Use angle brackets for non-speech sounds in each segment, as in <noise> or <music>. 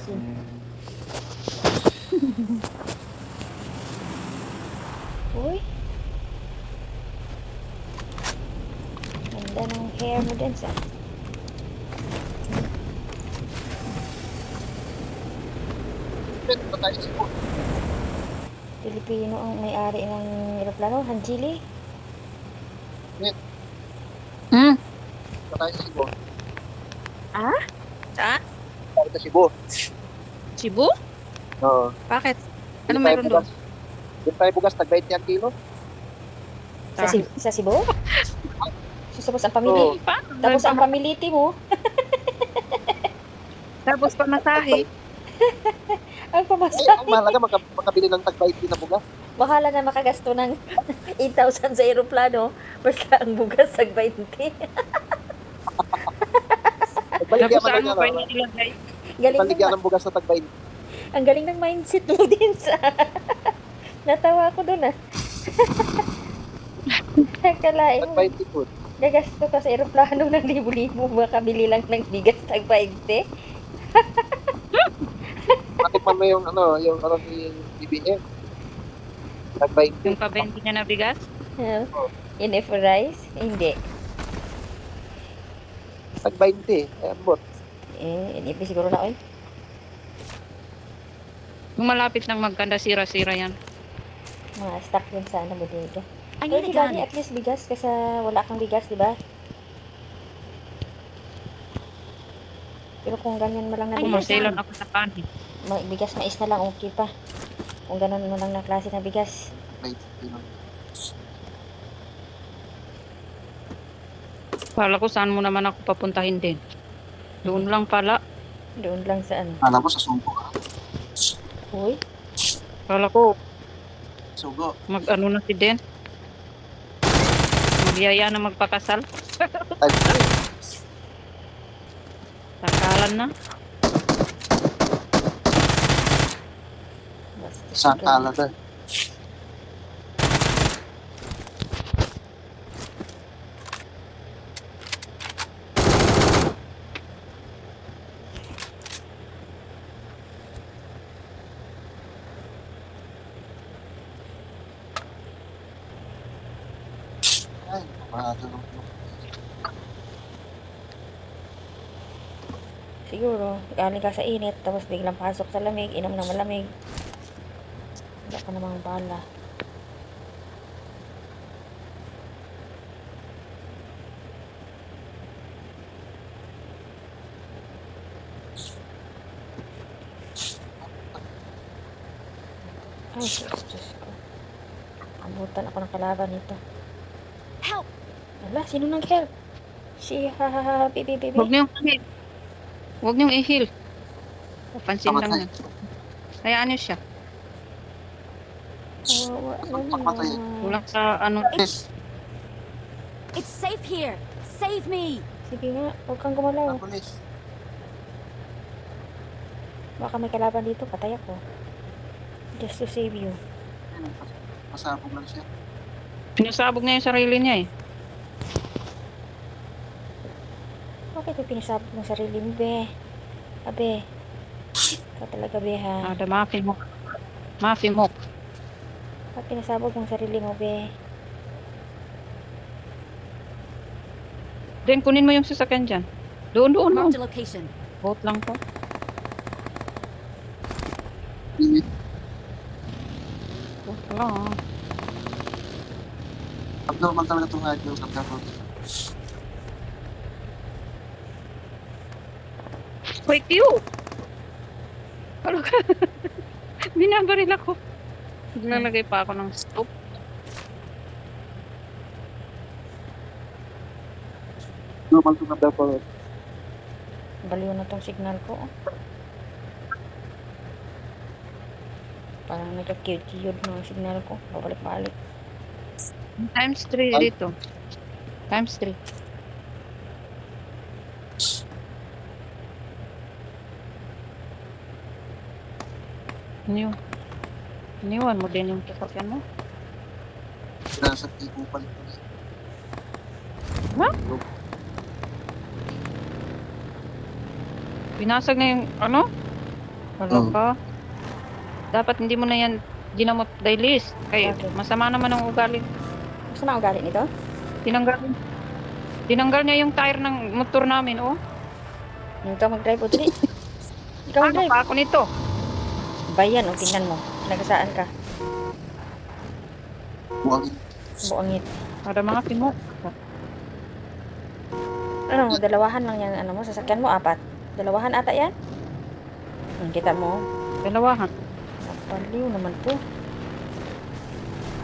<laughs> Uy. Ganda ng hair mo din sa. Sa? Pilipino ang may-ari ng aeroplano, Hanjili. Hmm? Ba tayo sa Cebu? Saan? Tayo sa Cebu. Cebu? Oo. Bakit? Ano meron doon? Doon tayo bugas, tag 20 ang kilo. Sa, Ah. Cebu- sa Cebu? <laughs> Tapos ang pamili. Oo. Pa? Tapos ang pamiliti mo. <laughs> Tapos pamasahe. <laughs> Ang Ay, pamasahe. ang mahalaga, maka, makabili ng tag 20 na bugas. Bahala na makagasto ng 8,000 sa aeroplano. Basta ang bugas sa 20. Nagbaligyan Tapos man saan mo pa inilagay? Galing ng, Baligyan ng bugas na tag 20. ang galing ng mindset mo <laughs> din sa... Natawa ako doon ah. <laughs> Nakalain Tag mo. 20 food. Gagasto ka sa aeroplano ng libo-libo. Makabili lang ng bigas tag 20. Matikman mo yung ano, yung ano ni BBM. Tag 20. Yung pabenti niya na bigas? Uh, in if rice? Hindi. Tag 20. Ayan, bot. Eh, inipi siguro na. Yung malapit lang magkanda sira-sira yan. Mga stock yun sa ano, bodega. I need a gun. at least bigas kasi wala kang bigas, di ba? Pero kung ganyan mo lang na bigas, Kumaselan ako sa kanin. ma- bigas mais na lang, okay pa. Kung ganun mo lang na klase na bigas. 20 kilo. Kala ko saan mo naman ako papuntahin din. Doon lang pala. Doon lang sa ano. Alam mo sa sugo ka. Uy, Kala ko Sugo. mag-ano na si Den. Magyaya na magpakasal. Tag <laughs> Takalan na. basta sa sige. Canada. Ay, mahado ng Siguro, galing ka sa init, tapos biglang pasok sa lamig, inom ng malamig. Wala ka namang bala. Ay, Diyos, Diyos ko. Abutan ako ng kalaban nito. Help! Wala, sino nang help? Si ha ha ha bibi bibi. Huwag niyong i-heal. Huwag niyong i-heal. Pansin lang Pamatay. yan. Hayaan niyo siya. Kulang sa ano. Yes, It's safe here. Save me. Sige nga, huwag kang gumalaw. ang pulis. Baka may kalaban dito, patay ako. Just to save you. Ayun, Pasabog lang siya. Pinasabog niya yung sarili niya eh. Bakit mo pinasabog mo sarili mo, be? Abe. Ikaw talaga, be, ha? Ada mafi mo. Mafi mo. Bakit pinasabog mo sarili mo, be? Then kunin mo yung sasakyan dyan. Doon, doon, doon. Marked a location. Boat lang ko. Init. Boat lang. Abnormal talaga itong radyo. Abnormal. Wait, you! Ano ka? <laughs> Binabaril ako. Naglalagay pa ako ng stop. Abnormal itong abnormal. Baliw na tong signal ko. Parang nagka-cute-cute na ang signal ko. Babalik-balik. Times 3 Ay. dito. Times 3. Ano yun? Iniwan mo din yung sasakyan mo? Nasa tipo pa rin. Binasag na yung ano? Wala Mm. ka. Dapat hindi mo na yan ginamot dailis. Kaya Okay. masama naman ang ugali. Gusto na ugali nito? Tinanggal, tinanggal niya yung tire ng motor namin, oh. <laughs> Ikaw mag-drive, Udri. Ikaw Ano mag-drive. pa ako nito? Bayan, o tingnan mo. Nagasaan ka? Buwangin. Buangit. Para mga pimo. Ano, dalawahan lang yan, ano mo, sasakyan mo, apat. Dalawahan ata yan? Hmm, kita mo. Dalawahan. Paliw naman to.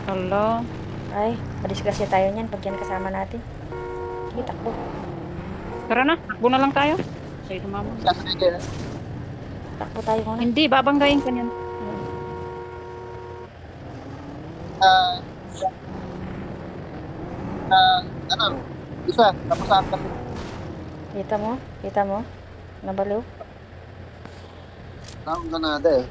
Hello. Ay, madisgrasya tayo niyan pag yan kasama natin. Sige, takbo. Tara na, takbo na lang tayo. Say to mama. Kayo. Takbo tayo muna. Hindi, babanggayin ka niyan. Ah, ah, ano, isa, tapos sa atas. Kita mo? Kita mo? Nabaliw? Nakong ganada eh.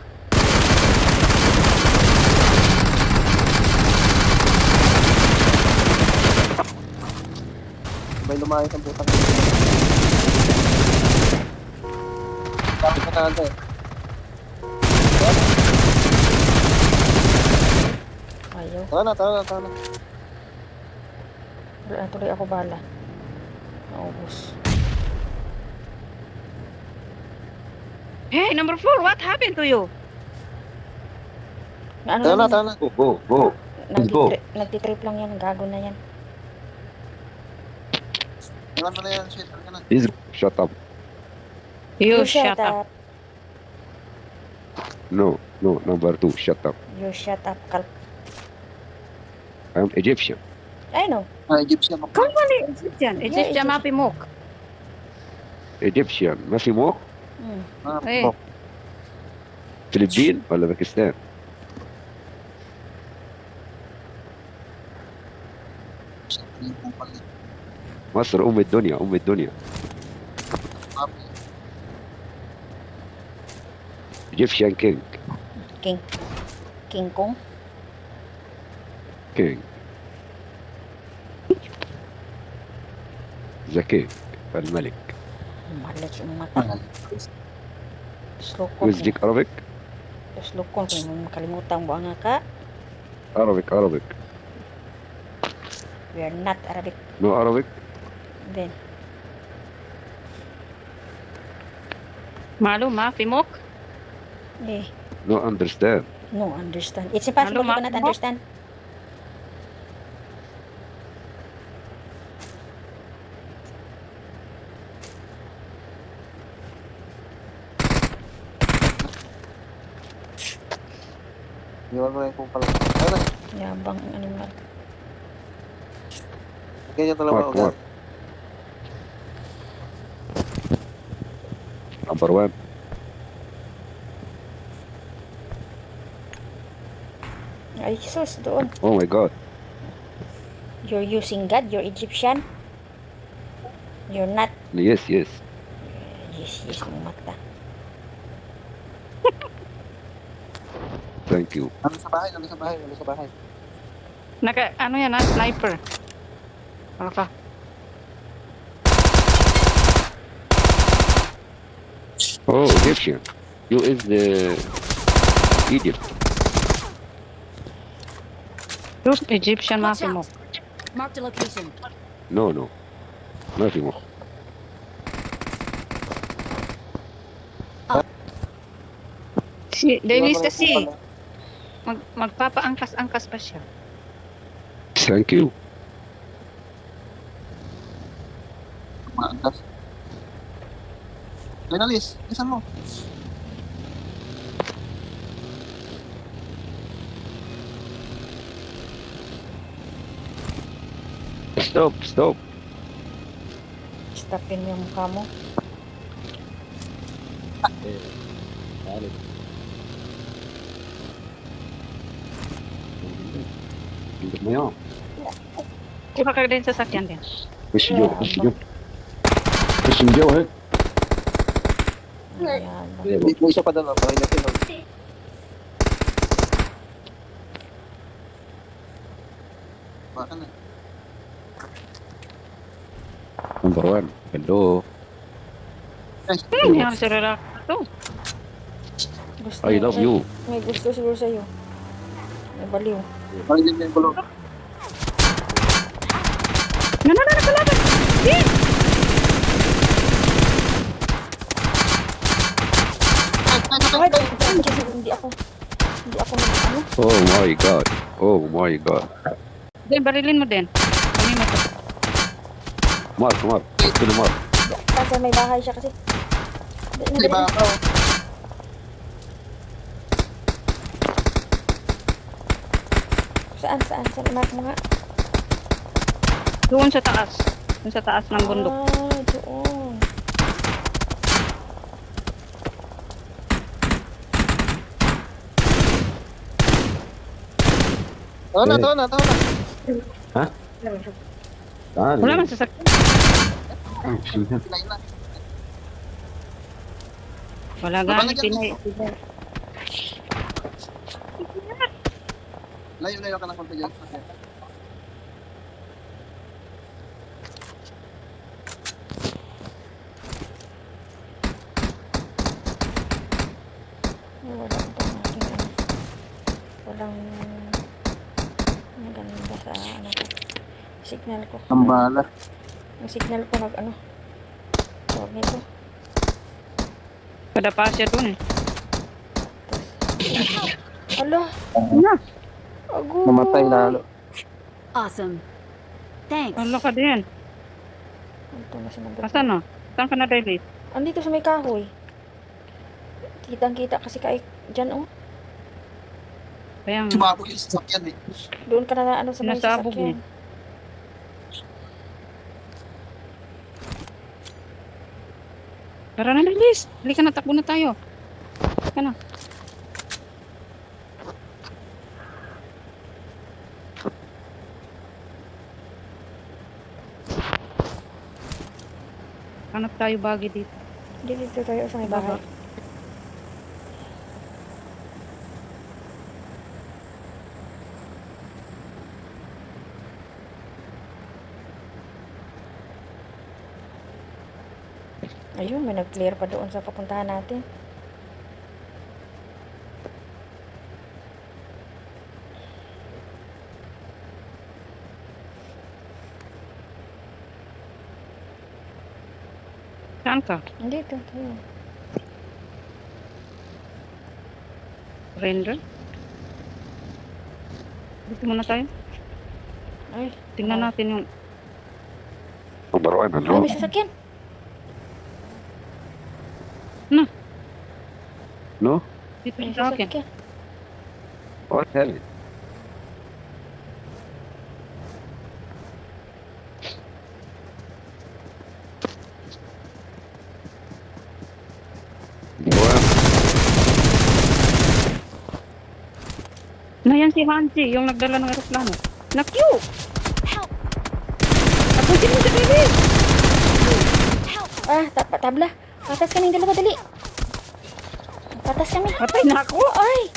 May lumayas ang putang. Ganada eh. Ayaw. Tara na, tara na, tara na. Tuloy, ah, tuloy ako bala. Naubos. Hey, number four, what happened to you? Na, ano Tara na, tara na. Go, go, go. nagtitrip, nagtitrip lang yan. Gago na yan. Iwan mo na yan, shit. Tara na. Please shut up. You, shut up. No, no, number two, shut up. You shut up, kalp. I'm Egyptian. I know. Ah, Egyptian. Come on, Egyptian. Egyptian, Egyptian. mapi mo. Egyptian. ما في Hmm. Ah, Eh. oh. فلبين ولا باكستان eh. مصر ام الدنيا ام الدنيا Egyptian king King. King Kong. king the king الملك Malat yung mata. Ah, Slow who ko. is speak Arabic Slow ko. Kung mo makalimutan mo nga ka. Arabic Arabic We are not Arabic. no Arabic Then, Malu, mapi mo. eh, no understand no understand. It's impossible you Ano, cannot understand. Iwan mo yung kupal. Tara na. Yabang animal. Ganyan talaga ako. Number one Ay, Jesus, doon. oh my god You're using God. You're Egyptian. You're not. yes yes Yes, yes, mong mata. thank you Ano sa bahay? Ano sa bahay? Ano sa bahay? Naka, ano yan, ah, sniper. Ano ka? oh Egyptian you is the Egypt Yung Egyptian Watch mapi mo. out. Marked a location. no no ما في مخ Si, Iwan Dennis mo na yung kasi, kupal, ah. mag, magpapaangkas-angkas pa siya. thank you Maangkas. Finalis, isan mo. Stop, stop. Stopin yung mukha mo. Eh, dali. Hindi mo yun. Kuha ka din sa sakyan din. Push yun, push yun. Push yun, eh. Hindi mo isa pa na lang, pakina ko lang. Baka na. Number one. Hello. Ay, hindi ako sa lalaki na. Gusto I love you. May gusto siguro sa'yo. May baliw. Ay, hindi na yung balo. No, no, no, no, kalaban! Hindi! Ay, hindi ako. Hindi ako mag-ano. Oh my God. Oh my God. Then, barilin mo din. Mark, Mark. Kill Mark. Kasi may bahay siya kasi. Di ba ako? Saan, saan, saan? Mark mo nga. Doon sa taas. Doon sa taas ng bundok. Ah, doon. Tawa na, tawa na, tawa na. Saan? Wala man sasakyan. Ah. Pinay na. Wala gani, pinay. Layo, layo ka ng konti dyan. Walang maganda sa ano. Signal ko. Ang bala. Yung signal ko nag ano. Tawag nito. Kada pa siya doon eh. Ala, Na, ago. Namatay lalo. Awesome. Thanks. wala ka din. Ito na si number Asan na? Saan ka na daily? Andito sa may kahoy. Kitang kita kasi kay dyan oh. Kaya nga. Sumabog yung sasakyan eh. Doon ka na ano sa may sasakyan. Tara na, Lilis. Halika na, takbo na tayo. Halika na. Hanap tayo bagi dito. Dito tayo sa may bahay. Ayun, may nag-clear pa doon sa papuntahan natin. Saan ka? Dito, tayo. Render? Dito muna tayo. Ay, Tingnan natin yung... Number one, ay, may sasakyan. No? Dito May yung sa akin. sasakyan. What hell? Bueno, Na yan si Hanji, yung nagdala ng aeroplano. Na-Q! Help! Tapusin mo si Lilis! Ah, ta tabla. Patas kaming dalawa, dali. Patas kami. Patay na ako! Ay!